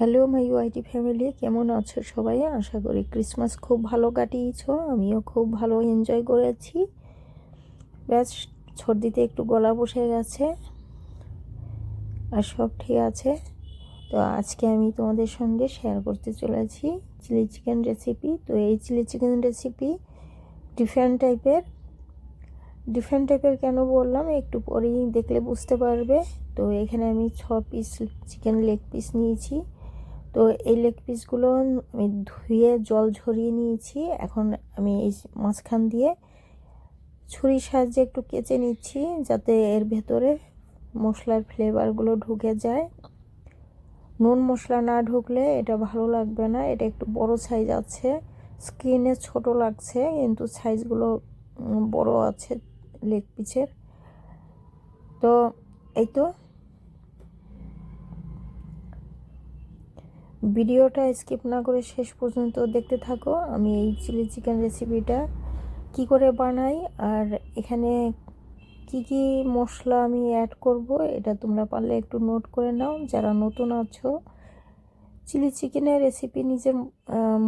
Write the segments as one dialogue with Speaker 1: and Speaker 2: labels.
Speaker 1: Hello my YT family, কেমন আছো সবাই? আশা করি ক্রিসমাস খুব ভালো কাটিয়েছো, আমিও খুব ভালো এনজয় করেছি। ব্যাস সর্দিতে একটু গলা বসে গেছে আর সব ঠিক আছে। তো আজকে আমি তোমাদের সঙ্গে শেয়ার করতে চলেছি চিলি চিকেন রেসিপি তো এই চিলি চিকেন রেসিপি ডিফারেন্ট টাইপের ডিফারেন্ট টাইপের কেন বললাম একটু পরেই দেখলে বুঝতে পারবে। তো এখানে আমি ছ পিস চিকেন লেগ পিস নিয়েছি। তো এই লেগ পিসগুলো আমি ধুয়ে জল ঝরিয়ে নিয়েছি। এখন আমি এই মাঝখান দিয়ে ছুরির সাহায্যে একটু কেচে নিচ্ছি যাতে এর ভেতরে মশলার ফ্লেভারগুলো ঢুকে যায়। নুন মশলা না ঢুকলে এটা ভালো লাগবে না। এটা একটু বড় সাইজ আছে। স্কিনে ছোট লাগছে, কিন্তু সাইজগুলো বড় আছে লেগ পিসের তো এই তো ভিডিওটা স্কিপ না করে শেষ পর্যন্ত দেখতে থাকো। আমি এই চিলি চিকেন রেসিপিটা কি করে বানাই আর এখানে কি কি মশলা আমি অ্যাড করব, এটা তোমরা পারলে একটু নোট করে নাও। যারা নতুন আছো, চিলি চিকেনের রেসিপি নিজের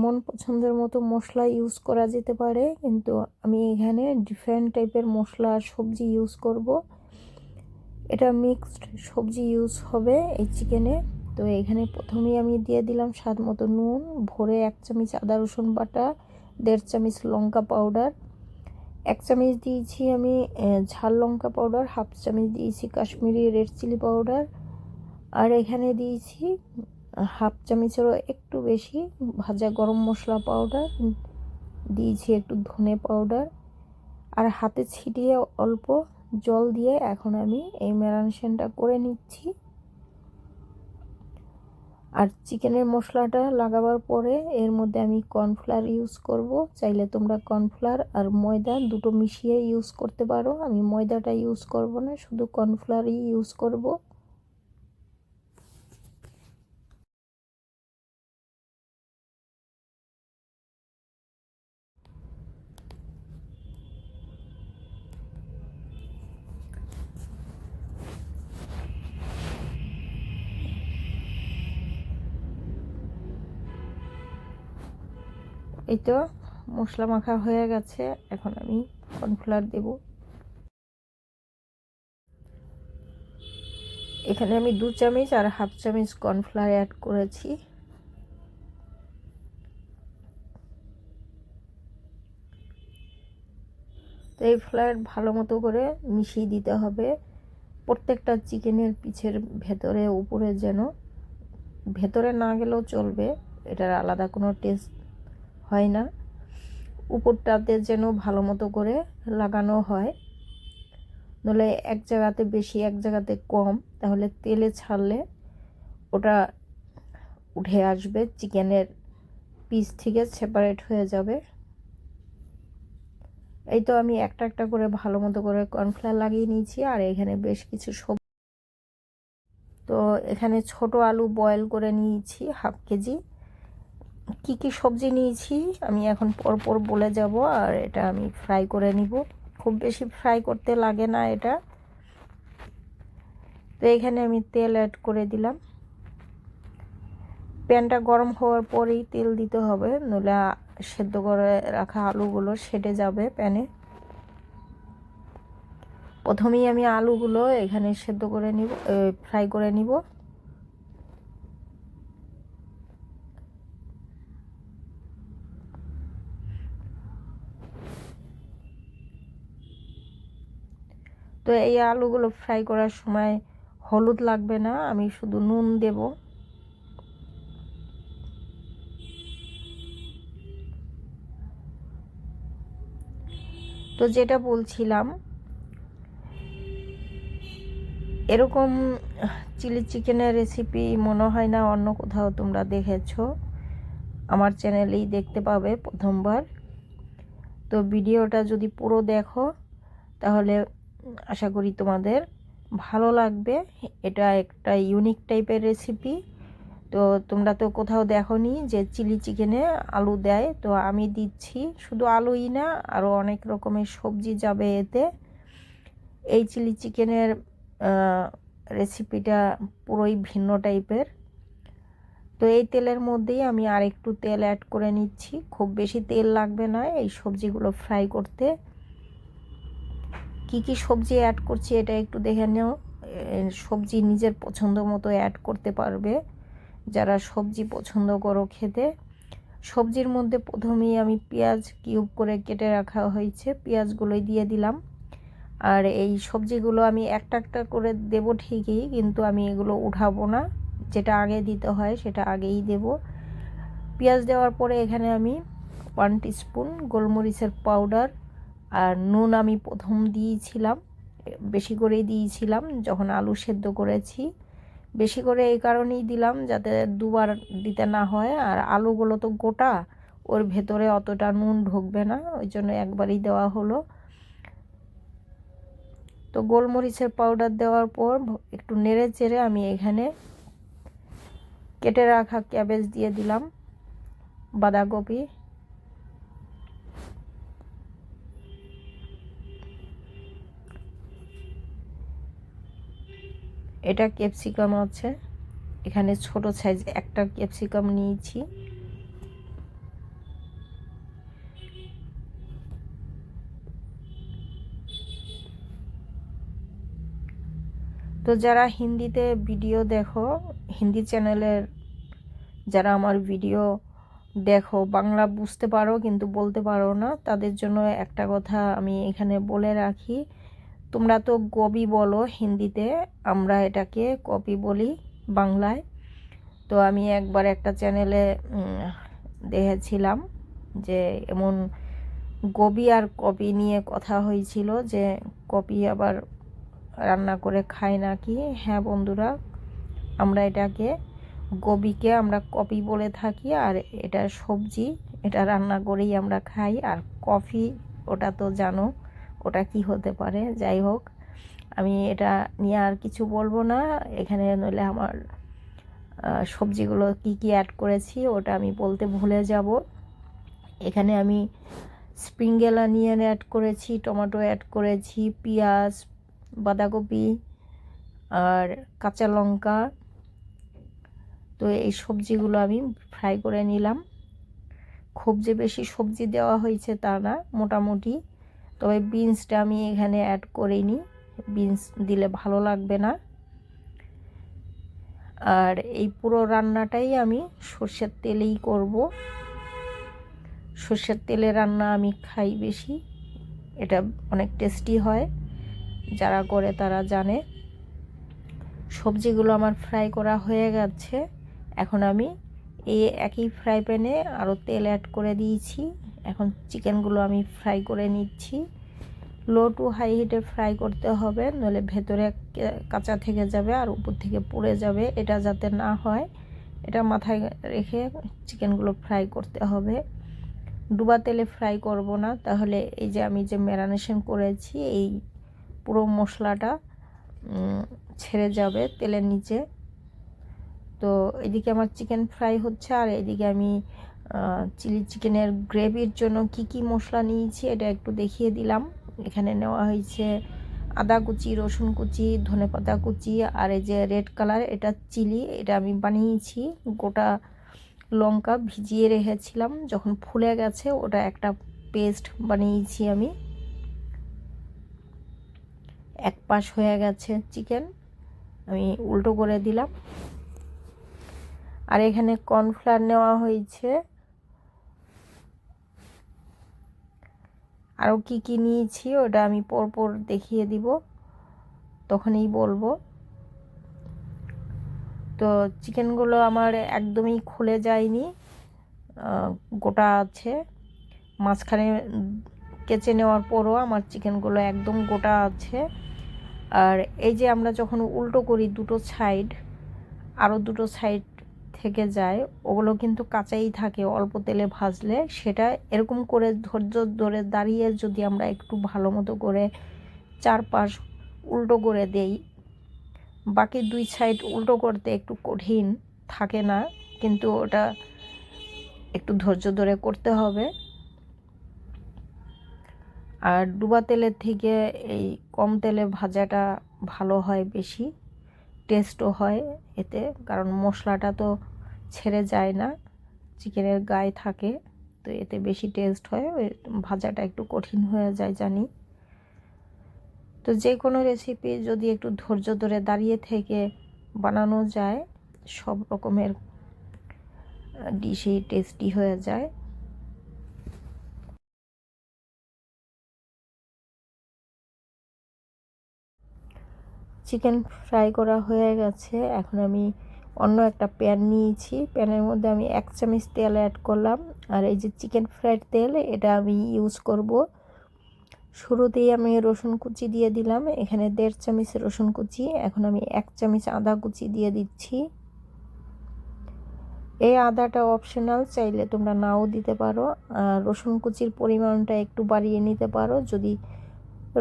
Speaker 1: মন পছন্দের মতো মশলা ইউজ করা যেতে পারে। কিন্তু আমি এখানে ডিফারেন্ট টাইপের মশলা আর সবজি ইউজ করব। এটা মিক্সড সবজি ইউজ হবে এই চিকেনে তো এখানে প্রথমেই আমি দিয়ে দিলাম স্বাদ মতো নুন, ভরে এক চামচ আদা রসুন বাটা, দেড় চামচ লঙ্কা পাউডার, এক চামচ দিয়েছি আমি ঝাল লঙ্কা পাউডার, হাফ চামচ দিয়েছি কাশ্মীরি রেড চিলি পাউডার, আর এখানে দিয়েছি হাফ চামচেরও একটু বেশি ভাজা গরম মশলা পাউডার, দিয়েছি একটু ধনে পাউডার, আর হাতে ছিটিয়ে অল্প জল দিয়ে এখন আমি এই ম্যারানেশনটা করে নিচ্ছি। আর চিকেনের মশলাটা লাগাবার পরে এর মধ্যে আমি কর্নফ্লাওয়ার ইউজ করব। চাইলে তোমরা কর্নফ্লাওয়ার আর ময়দা দুটো মিশিয়ে ইউজ করতে পারো। আমি ময়দাটা ইউজ করব না, শুধু কর্নফ্লাওয়ারই ইউজ করব। এই তো মশলা মাখা হয়ে গেছে, এখন আমি কর্নফ্লাওয়ার দেব। এখানে আমি দু চামচ আর হাফ চামচ কর্নফ্লাওয়ার অ্যাড করেছি। তো এই ফ্লাওয়ার ভালো মতো করে মিশিয়ে দিতে হবে। প্রত্যেকটা চিকেনের পিছের ভেতরে, উপরে যেন, ভেতরে না গেলেও চলবে, এটার আলাদা কোনো টেস্ট হয় না। উপরটাতে যেন ভালো মতো করে লাগানো হয়। নলে এক জায়গাতে বেশি, এক জায়গাতে কম। তাহলে তেলে ছাড়লে ওটা উঠে আসবে, চিকেনের পিস থেকে সেপারেট হয়ে যাবে। এই তো আমি একটা একটা করে ভালো মতো করে কর্নফ্লাওয়ার লাগিয়ে নিয়েছি, আর এখানে বেশ কিছু সব তো এখানে ছোট আলু বয়েল করে নিয়েছি হাফ কেজি। কি কি সবজি নিয়েছি, আমি এখন পরপর বলে যাব আর এটা আমি ফ্রাই করে নিব। খুব বেশি ফ্রাই করতে লাগে না এটা। তো এখানে আমি তেল অ্যাড করে দিলাম। প্যানটা গরম হওয়ার পরেই তেল দিতে হবে, নইলে সেদ্ধ করে রাখা আলুগুলো সেটে যাবে প্যানে। প্রথমেই আমি আলুগুলো এখানে সেদ্ধ করে নিব ফ্রাই করে নিব। তো এই আলুগুলো ফ্রাই করার সময় হলুদ লাগবে না, আমি শুধু নুন দেব। তো যেটা বলছিলাম, এরকম চিলি চিকেনের রেসিপি মনে হয় না অন্য কোথাও তোমরা দেখেছ। আমার চ্যানেলেই দেখতে পাবে প্রথমবার। তো ভিডিওটা যদি পুরো দেখো, তাহলে আশা করি তোমাদের ভালো লাগবে। এটা একটা ইউনিক টাইপের রেসিপি তো তোমরা তো কোথাও দেখোনি যে চিলি চিকেনে আলু দেয়। তো আমি দিচ্ছি। শুধু আলুই না আরও অনেক রকমের সবজি যাবে এতে। এই চিলি চিকেনের রেসিপিটা পুরোই ভিন্ন টাইপের তো এই তেলের মধ্যেই আমি আর একটু তেল অ্যাড করে নিচ্ছি। খুব বেশি তেল লাগবে না এই সবজিগুলো ফ্রাই করতে। কি কি সবজি অ্যাড করছি এটা একটু দেখে নেও। সবজি নিজের পছন্দ মতো অ্যাড করতে পারবে। যারা সবজি পছন্দ করো খেতে। সবজির মধ্যে প্রথমেই আমি পেঁয়াজ কিউব করে কেটে রাখা হয়েছে। পেঁয়াজগুলোই দিয়ে দিলাম। আর এই সবজিগুলো আমি একটা একটা করে দেব ঠিকই, কিন্তু আমি এগুলো উঠাবো না। যেটা আগে দিতে হয় সেটা আগেই দেব। পেঁয়াজ দেওয়ার পরে এখানে আমি ওয়ান টিস্পুন গোলমরিচের পাউডার আর নুন আমি প্রথম দিয়েছিলাম, বেশি করেই দিয়েছিলাম, যখন আলু সেদ্ধ করেছি। বেশি করে এই কারণেই দিলাম যাতে দুবার দিতে না হয়, আর আলুগুলো তো গোটা, ওর ভেতরে অতটা নুন ঢুকবে না, ওই জন্য একবারই দেওয়া হলো। তো গোলমরিচের পাউডার দেওয়ার পর একটু নেড়ে চেড়ে আমি এখানে কেটে রাখা ক্যাবেজ দিয়ে দিলাম, বাঁধাকপি। এটা ক্যাপসিকাম আছে। এখানে ছোট সাইজ একটা ক্যাপসিকাম নিয়েছি। তো যারা হিন্দিতে ভিডিও দেখো, হিন্দি চ্যানেলের যারা আমার ভিডিও দেখো, বাংলা বুঝতে পারো কিন্তু বলতে পারো না, তাদের জন্য একটা কথা আমি এখানে বলে রাখি। তোমরা তো গবি বলো হিন্দিতে, আমরা এটাকে কপি বলি বাংলায়। তো আমি একবার একটা চ্যানেলে দেখেছিলাম যে এমন গবি আর কপি নিয়ে কথা হয়েছিল যে কপি আবার রান্না করে খায় নাকি। হ্যাঁ বন্ধুরা, আমরা এটাকে গবিকে আমরা কপি বলে থাকি আর এটা সবজি, এটা রান্না করেই আমরা খাই। আর কফি, ওটা তো জানো ওটা কি হতে পারে, যাই হোক। আমি এটা নিয়ে আর কিছু বলব না। এখানে নইলে আমার সবজিগুলো কি কি অ্যাড করেছি ওটা আমি বলতে ভুলে যাব। এখানে আমি স্প্রিঙ্গেল অনিয়ন অ্যাড করেছি, টমেটো অ্যাড করেছি, পেঁয়াজ, বাঁধাকপি আর কাঁচা লঙ্কা। তো এই সবজিগুলো আমি ফ্রাই করে নিলাম। খুব যে বেশি সবজি দেওয়া হয়েছে তা না, মোটামুটি। তবে বিনসটা আমি এখানে অ্যাড করিনি। বিনস দিলে ভালো লাগবে না। আর এই পুরো রান্নাটাই আমি সর্ষের তেলেই করব। সর্ষের তেলে রান্না আমি খাই বেশি, এটা অনেক টেস্টি হয়, যারা করে তারা জানে। সবজিগুলো আমার ফ্রাই করা হয়ে গেছে। এখন আমি এই একই ফ্রাই প্যানে আরও তেল অ্যাড করে দিয়েছি। এখন চিকেনগুলো আমি ফ্রাই করে নিচ্ছি। লো টু হাই হিটে ফ্রাই করতে হবে, নইলে ভেতরে কাঁচা থেকে যাবে আর উপর থেকে পুড়ে যাবে, এটা যাতে না হয়। এটা মাথায় রেখে চিকেনগুলো ফ্রাই করতে হবে। ডুবা তেলে ফ্রাই করব না, তাহলে এই যে আমি যে ম্যারানেশন করেছি, এই পুরো মশলাটা ছেড়ে যাবে তেলের নিচে। তো এদিকে আমার চিকেন ফ্রাই হচ্ছে, আর এদিকে আমি চিলি চিকেনের গ্রেভির জন্য কি কি মশলা নিয়েছি এটা একটু দেখিয়ে দিলাম। এখানে নেওয়া হয়েছে আদা কুচি, রসুন কুচি, ধনে পাতা কুচি আর এই যে রেড কালার, এটা চিলি, এটা আমি বানিয়েছি। গোটা লঙ্কা ভিজিয়ে রেখেছিলাম, যখন ফুলে গেছে ওটা একটা পেস্ট বানিয়েছি আমি। এক পাশ হয়ে গেছে চিকেন, আমি উল্টো করে দিলাম। আর এখানে কর্নফ্লাওয়ার নেওয়া হয়েছে। আরও কি কি নিয়েছি ওটা আমি পরপর দেখিয়ে দিব। তখনই বলব। তো চিকেনগুলো আমার একদমই খুলে যায়নি। গোটা আছে। মাঝখানে কেচে নেওয়ার পরও আমার চিকেনগুলো একদম গোটা আছে। আর এই যে আমরা যখন উল্টো করি দুটো সাইড আরও দুটো সাইড থেকে যায়, ওগুলো কিন্তু কাঁচাই থাকে, অল্প তেলে ভাজলে সেটা এরকম করে ধৈর্য ধরে দাঁড়িয়ে যদি আমরা একটু ভালো মতো করে চারপাশ উল্টো করে দেই, বাকি দুই সাইড উল্টো করতে একটু কঠিন থাকে না, কিন্তু ওটা একটু ধৈর্য ধরে করতে হবে। আর ডুবা তেলের থেকে এই কম তেলে ভাজাটা ভালো হয় বেশি টেস্টও হয় এতে, কারণ মশলাটা তো ছেড়ে যায় না, চিকেনের গায়ে থাকে, তো এতে বেশি টেস্ট হয়, ওই ভাজাটা একটু কঠিন হয়ে যায় জানি। তো যে কোনো রেসিপি যদি একটু ধৈর্য ধরে দাঁড়িয়ে থেকে বানানো যায়, সব রকমের ডিশেই টেস্টি হয়ে যায়। চিকেন ফ্রাই করা হয়ে গেছে, এখন আমি অন্য একটা প্যান নিয়েছি। প্যানের মধ্যে আমি এক চামচ তেল অ্যাড করলাম। আর এই যে চিকেন ফ্রাইড তেল, এটা আমি ইউজ করব। শুরুতেই আমি রসুন কুচি দিয়ে দিলাম। এখানে দেড় চামচ রসুন কুচি, এখন আমি এক চামচ আদা কুচি দিয়ে দিচ্ছি। এই আদাটা অপশনাল চাইলে তোমরা নাও দিতে পারো। আর রসুন কুচির পরিমাণটা একটু বাড়িয়ে নিতে পারো। যদি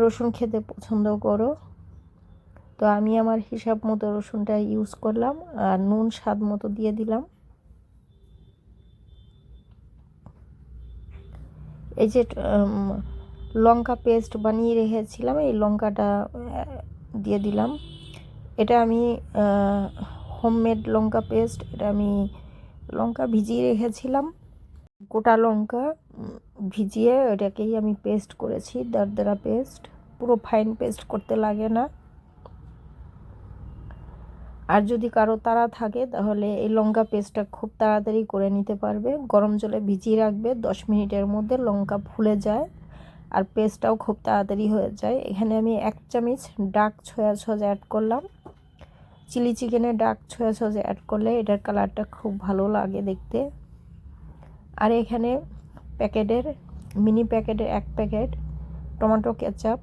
Speaker 1: রসুন খেতে পছন্দ করো। তো আমি আমার হিসাব মতো রসুনটা ইউজ করলাম আর নুন স্বাদ মতো দিয়ে দিলাম। এই যে লঙ্কা পেস্ট বানিয়ে রেখেছিলাম, এই লঙ্কাটা দিয়ে দিলাম। এটা আমি হোমমেড লঙ্কা পেস্ট এটা আমি লঙ্কা ভিজিয়ে রেখেছিলাম। গোটা লঙ্কা ভিজিয়ে ওটাকেই আমি পেস্ট করেছি, দারদারা পেস্ট পুরো ফাইন পেস্ট করতে লাগে না। আর যদি কারও তাড়া থাকে, তাহলে এই লঙ্কা পেস্টটা খুব তাড়াতাড়ি করে নিতে পারবে। গরম জলে ভিজিয়ে রাখবে, দশ মিনিটের মধ্যে লঙ্কা ফুলে যায় আর পেস্টটাও খুব তাড়াতাড়ি হয়ে যায়। এখানে আমি এক চামচ ডাক ছয়া সস অ্যাড করলাম। চিলি চিকেনে ডাক ছয়া সস অ্যাড করলে এটার কালারটা খুব ভালো লাগে দেখতে। আর এখানে প্যাকেটের, মিনি প্যাকেটের এক প্যাকেট টমেটো কেচাপ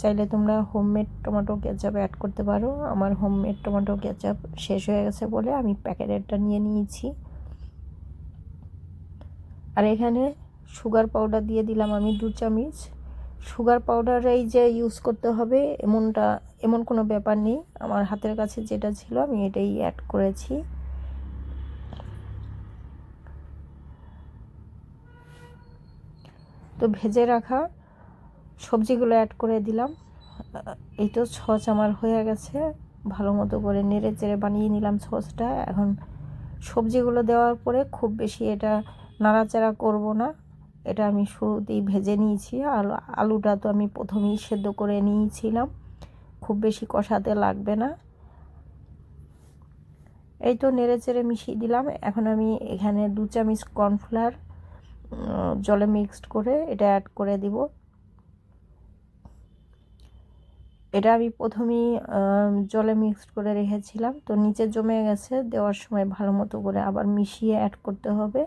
Speaker 1: চাইলে তোমরা হোমমেড টমেটো কেচাপ অ্যাড করতে পারো। আমার হোমমেড টমেটো কেচাপ শেষ হয়ে গেছে বলে আমি প্যাকেটেরটা নিয়ে নিয়েছি। আর এখানে সুগার পাউডার দিয়ে দিলাম আমি দু চামচ। সুগার পাউডার এই যে ইউজ করতে হবে এমনটা, এমন কোনো ব্যাপার নেই। আমার হাতের কাছে যেটা ছিল আমি এটাই অ্যাড করেছি। তো ভেজে রাখা সবজিগুলো অ্যাড করে দিলাম। এই তো সস আমার হয়ে গেছে। ভালো মতো করে নেড়ে চেড়ে বানিয়ে নিলাম সসটা। এখন সবজিগুলো দেওয়ার পরে খুব বেশি এটা নাড়াচাড়া করব না। এটা আমি শুরুতেই ভেজে নিয়েছি। আলু আলুটা তো আমি প্রথমেই সেদ্ধ করে নিয়েছিলাম। খুব বেশি কষাতে লাগবে না। এই তো নেড়ে চেড়ে মিশিয়ে দিলাম। এখন আমি এখানে দু চামচ কর্নফ্লাওয়ার জলে মিক্সড করে এটা অ্যাড করে দিব। এটা আমি প্রথমেই জলে মিক্সড করে রেখেছিলাম। তো নিচে জমে গেছে, দেওয়ার সময় ভালো মতো করে আবার মিশিয়ে অ্যাড করতে হবে।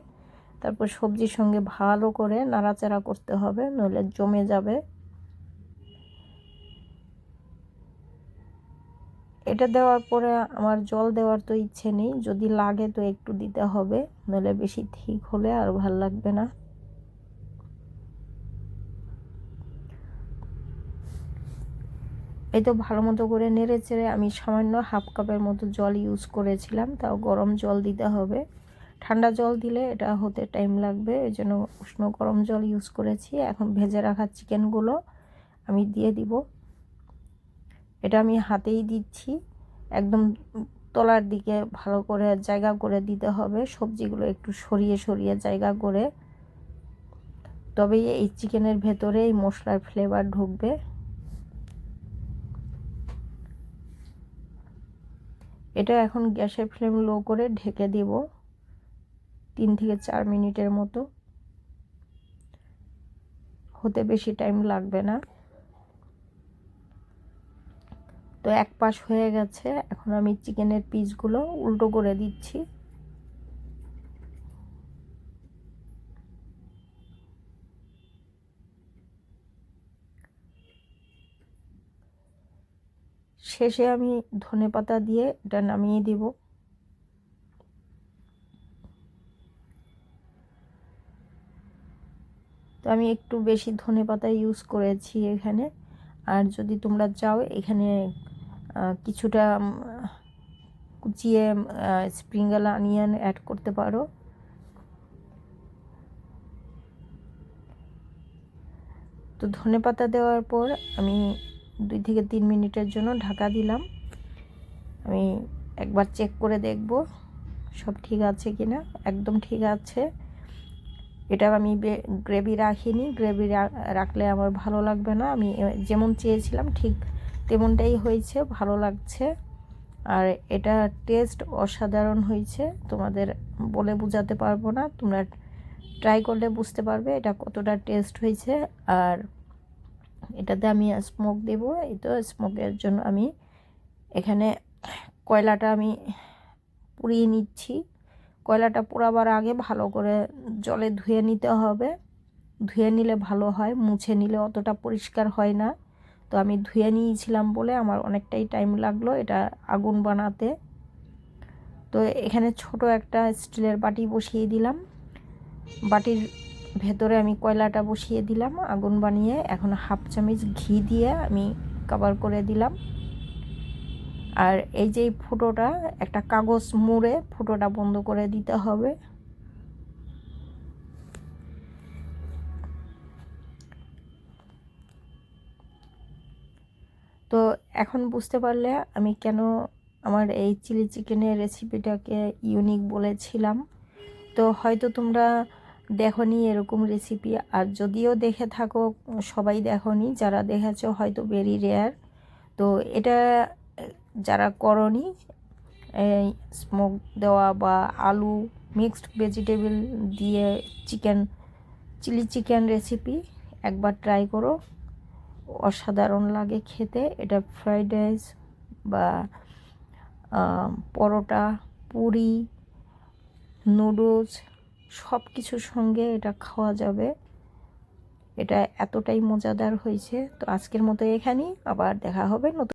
Speaker 1: তারপর সবজির সঙ্গে ভালো করে নাড়াচাড়া করতে হবে, নইলে জমে যাবে। এটা দেওয়ার পরে আমার জল দেওয়ার তো ইচ্ছে নেই, যদি লাগে তো একটু দিতে হবে, নইলে বেশি ঠিক হলে আর ভালো লাগবে না। এই তো ভালো মতো করে নেড়ে চেড়ে আমি সামান্য হাফ কাপের মতো জল ইউজ করেছিলাম, তাও গরম জল দিতে হবে। ঠান্ডা জল দিলে এটা হতে টাইম লাগবে, এই জন্য উষ্ণ গরম জল ইউজ করেছি। এখন ভেজে রাখা চিকেনগুলো আমি দিয়ে দিব। এটা আমি হাতেই দিচ্ছি। একদম তলার দিকে ভালো করে জায়গা করে দিতে হবে, সবজিগুলো একটু সরিয়ে সরিয়ে জায়গা করে। তবেই এই চিকেনের ভেতরে এই মশলার ফ্লেভার ঢুকবে। এটা এখন গ্যাসের ফ্লেম লো করে ঢেকে দেব তিন থেকে চার মিনিটের মতো। হতে বেশি টাইম লাগবে না। তো এক পাশ হয়ে গেছে। এখন আমি চিকেনের পিসগুলো উল্টো করে দিচ্ছি। শেষে আমি ধনে পাতা দিয়ে এটা নামিয়ে দিব। তো আমি একটু বেশি ধনে পাতা ইউজ করেছি এখানে। আর যদি তোমরা চাও, এখানে কিছুটা কুচিয়ে স্প্রিঙ্গেল, আনিয়ন অ্যাড করতে পারো। তো ধনে পাতা দেওয়ার পর আমি দুই থেকে তিন মিনিটের জন্য ঢাকা দিলাম। আমি একবার চেক করে দেখব সব ঠিক আছে কি না একদম ঠিক আছে। এটা আমি গ্রেভি রাখিনি। গ্রেভি রাখলে আমার ভালো লাগবে না। আমি যেমন চেয়েছিলাম ঠিক তেমনটাই হয়েছে, ভালো লাগছে। আর এটা টেস্ট অসাধারণ হয়েছে। তোমাদের বলে বোঝাতে পারব না। তোমরা ট্রাই করলে বুঝতে পারবে এটা কতটা টেস্ট হয়েছে। আর এটাতে আমি স্মোক দেবো, এই তো স্মোকের জন্য আমি এখানে কয়লাটা আমি পুড়িয়ে নিচ্ছি। কয়লাটা পোড়াবার আগে ভালো করে জলে ধুয়ে নিতে হবে। ধুয়ে নিলে ভালো হয়, মুছে নিলে অতটা পরিষ্কার হয় না। তো আমি ধুয়ে নিয়েছিলাম বলে আমার অনেকটাই টাইম লাগল এটা আগুন বানাতে। তো এখানে ছোট একটা স্টিলের বাটি বসিয়ে দিলাম। বাটির ভেতরে আমি কয়লাটা বসিয়ে দিলাম, আগুন বানিয়ে এখন হাফ চামচ ঘি দিয়ে আমি কভার করে দিলাম। আর এই যে ফুটোটা, একটা কাগজ মুড়ে ফুটোটা বন্ধ করে দিতে হবে। তো এখন বুঝতে পারলে আমি কেন আমার এই চিলি চিকেনের রেসিপিটাকে ইউনিক বলেছিলাম। তো হয়তো তোমরা দেখনি এরকম রেসিপি আর যদিও দেখে থাকো, সবাই দেখনি, যারা দেখেছ হয়তো ভেরি রেয়ার তো এটা, যারা করনি স্মোক দেওয়া বা আলু মিক্সড ভেজিটেবল দিয়ে চিকেন চিলি চিকেন রেসিপি একবার ট্রাই করো। অসাধারণ লাগে খেতে। এটা ফ্রাইড রাইস বা পরোটা, পুরি নুডলস সব কিছুর সঙ্গে এটা খাওয়া যাবে। এটা এতটাই মজাদার হয়েছে। তো আজকের মতো এখানেই। আবার দেখা হবে নতুন